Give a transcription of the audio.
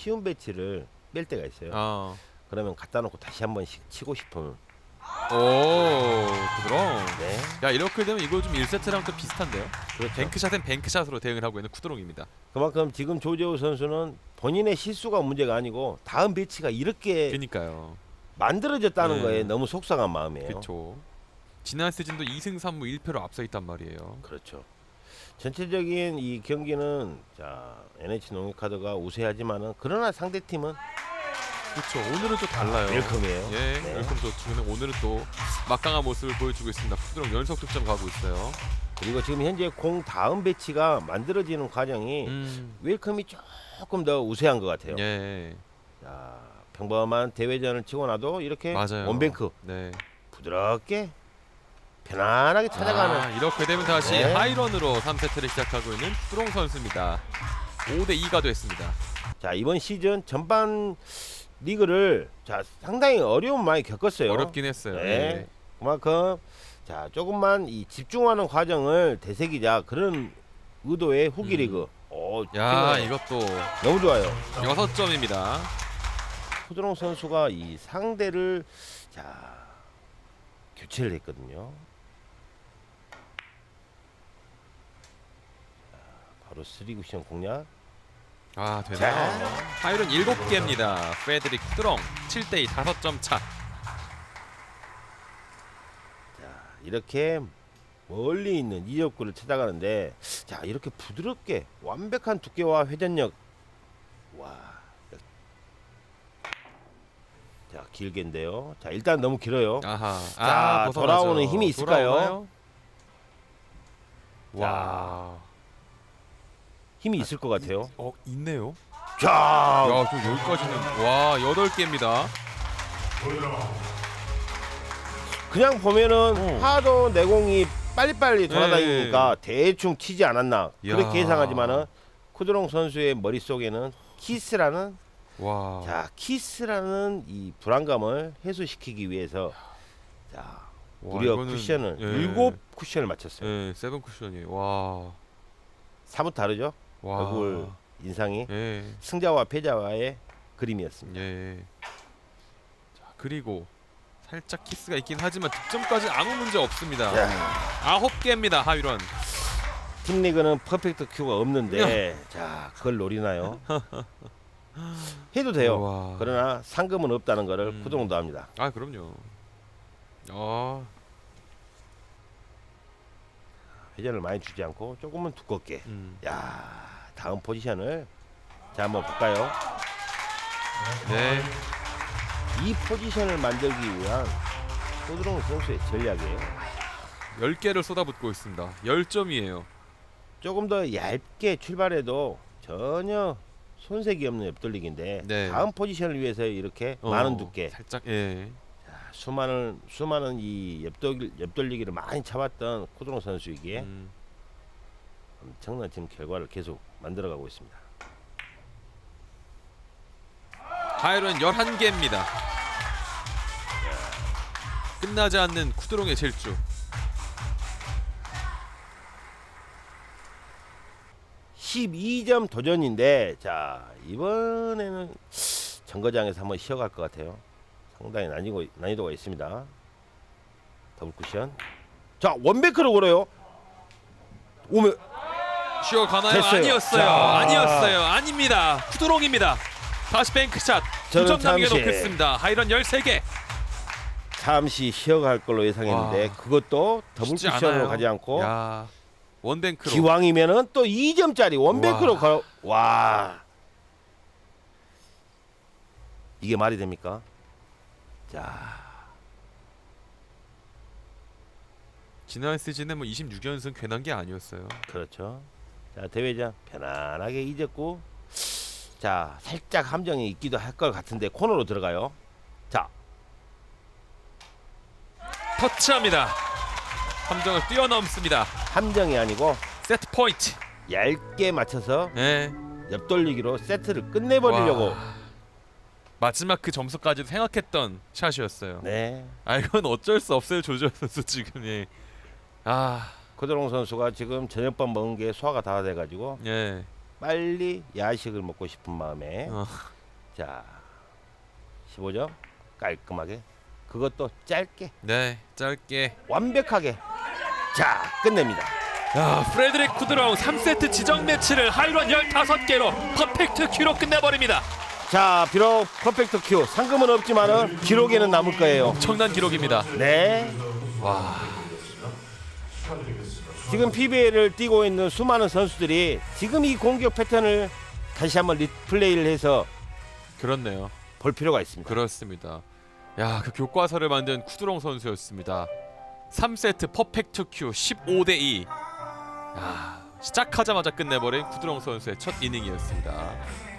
쉬운 배치를 뺄 때가 있어요. 아. 그러면 갖다 놓고 다시 한 번씩 치고 싶으면 오, 그럼. 네. 야 이렇게 되면 이거 좀 1세트랑 또 비슷한데요? 그렇죠. 뱅크샷은 뱅크샷으로 대응을 하고 있는 쿠드롱입니다. 그만큼 지금 조재호 선수는 본인의 실수가 문제가 아니고 다음 배치가 이렇게 그러니까요. 만들어졌다는 네. 거에 너무 속상한 마음이에요. 그렇죠. 지난 시즌도 2승 3무 1패로 앞서 있단 말이에요. 그렇죠. 전체적인 이 경기는 자 NH 농협카드가 우세하지만은 그러나 상대 팀은 그렇죠. 오늘은 또 달라요. 웰컴이에요. 예, 네. 웰컴 좋지만 오늘은 또 막강한 모습을 보여주고 있습니다. 쿠드롱 연속 득점 가고 있어요. 그리고 지금 현재 공 다음 배치가 만들어지는 과정이 음, 웰컴이 조금 더 우세한 것 같아요. 예, 자, 평범한 대회전을 치고 나도 이렇게 맞아요. 원뱅크 네. 부드럽게 편안하게 찾아가는 아, 이렇게 되면 다시 네. 하이런으로 3세트를 시작하고 있는 쿠드롱 선수입니다. 5대 2가 됐습니다. 자 이번 시즌 전반 리그를 자 상당히 어려움 많이 겪었어요. 어렵긴 했어요. 네. 예. 그만큼 자 조금만 이 집중하는 과정을 되새기자 그런 의도의 후기 음. 리그. 오, 야. 이것도 너무 좋아요. 6점입니다. 후드롱 선수가 이 상대를 자 교체를 했거든요. 바로 3쿠션 공략. 아, 되네요. 자. 하이런 7개입니다. 페드릭 쿠드롱 7대 2 5점 차. 자 이렇게 멀리 있는 이적구를 찾아가는데 자 이렇게 부드럽게 완벽한 두께와 회전력 와. 자 길게인데요. 자 일단 너무 길어요. 아하. 자, 아, 벗어나죠. 돌아오는 힘이 있을까요? 돌아오나요? 자. 와. 힘이 있을 것 같아요. 어, 있네요. 자 야, 저 여기까지는 와, 8개입니다. 그냥 보면은 어. 하도 내공이 빨리빨리 돌아다니니까 대충 치지 않았나 네. 야. 그렇게 예상하지만은 쿠드롱 선수의 머릿속에는 키스라는 와. 자 키스라는 이 불안감을 해소시키기 위해서 자 와, 무려 이거는- 쿠션을 예. 일곱 쿠션을 맞췄어요. 예, 세븐 쿠션이. 와. 사뭇 다르죠? 와. 얼굴 인상이 예. 승자와 패자와의 그림이었습니다. 예. 자, 그리고 살짝 키스가 있긴 하지만 득점까지 아무 문제 없습니다. 자, 아홉 개입니다. 하위런. 팀 리그는 퍼펙트 큐가 없는데 자 그걸 노리나요? 해도 돼요. 와. 그러나 상금은 없다는 것을 음. 쿠드롱도 합니다. 아, 그럼요. 아, 회전을 많이 주지 않고 조금은 두껍게. 음. 야 다음 포지션을 자 한번 볼까요? 네. 이 포지션을 만들기 위한 쿠드롱 선수의 전략이에요. 10개를 쏟아붓고 있습니다. 10점이에요. 조금 더 얇게 출발해도 전혀 손색이 없는 옆돌리기인데 네. 다음 포지션을 위해서 이렇게 어, 많은 두께 살짝 예. 자, 수많은 수많은 이 옆돌 옆돌리기를 많이 참았던 쿠드롱 선수이기에 음. 엄청난 지금 결과를 계속 만들어가고 있습니다. 하이런 11개입니다. 끝나지 않는 쿠드롱의 질주. 12점 도전인데 자 이번에는 정거장에서 한번 쉬어갈 것 같아요. 상당히 난이고, 난이도가 있습니다. 더블 쿠션. 자 원베크를 걸어요. 오면 쉬어 가나요? 됐어요. 아니었어요. 자. 아니었어요. 아닙니다. 쿠드롱입니다. 다시 뱅크샷. 저는 2점 잠시- 남겨놓겠습니다. 하이런 13개. 잠시 쉬어갈 걸로 예상했는데 와. 그것도 더블 쉽지 쿠션으로 않아요. 가지 않고 야. 원뱅크로. 기왕이면은 또 2점짜리 원뱅크로 와. 걸어. 와 이게 말이 됩니까? 자 지난 시즌에 뭐 26연승 괜한 게 아니었어요. 그렇죠. 자 대회장 편안하게 잊었고 자 살짝 함정이 있기도 할 것 같은데 코너로 들어가요. 자 터치합니다. 함정을 뛰어넘습니다. 함정이 아니고 세트 포인트. 얇게 맞춰서 네. 옆돌리기로 세트를 끝내버리려고. 와. 마지막 그 점수까지도 생각했던 샷이었어요. 네. 아 이건 어쩔 수 없어요 조지현 선수 지금 예. 아 코드롱 선수가 지금 저녁밥 먹은 게 소화가 다 돼가지고 예. 빨리 야식을 먹고 싶은 마음에 어. 자 15점 깔끔하게 그것도 짧게 네, 짧게. 완벽하게 자 끝냅니다. 야, 프레드릭 쿠드롱 3세트 지정 매치를 하이런 15개로 퍼펙트 큐로 끝내버립니다. 자 비록 퍼펙트 큐 상금은 없지만은 기록에는 남을 거예요. 엄청난 기록입니다. 네. 와, 지금 PBA를 뛰고 있는 수많은 선수들이 지금 이 공격 패턴을 다시 한번 리플레이를 해서 그렇네요. 볼 필요가 있습니다. 그렇습니다. 야, 그 교과서를 만든 쿠드롱 선수였습니다. 3세트 퍼펙트 큐 15대 2. 야, 시작하자마자 끝내버린 쿠드롱 선수의 첫 이닝이었습니다.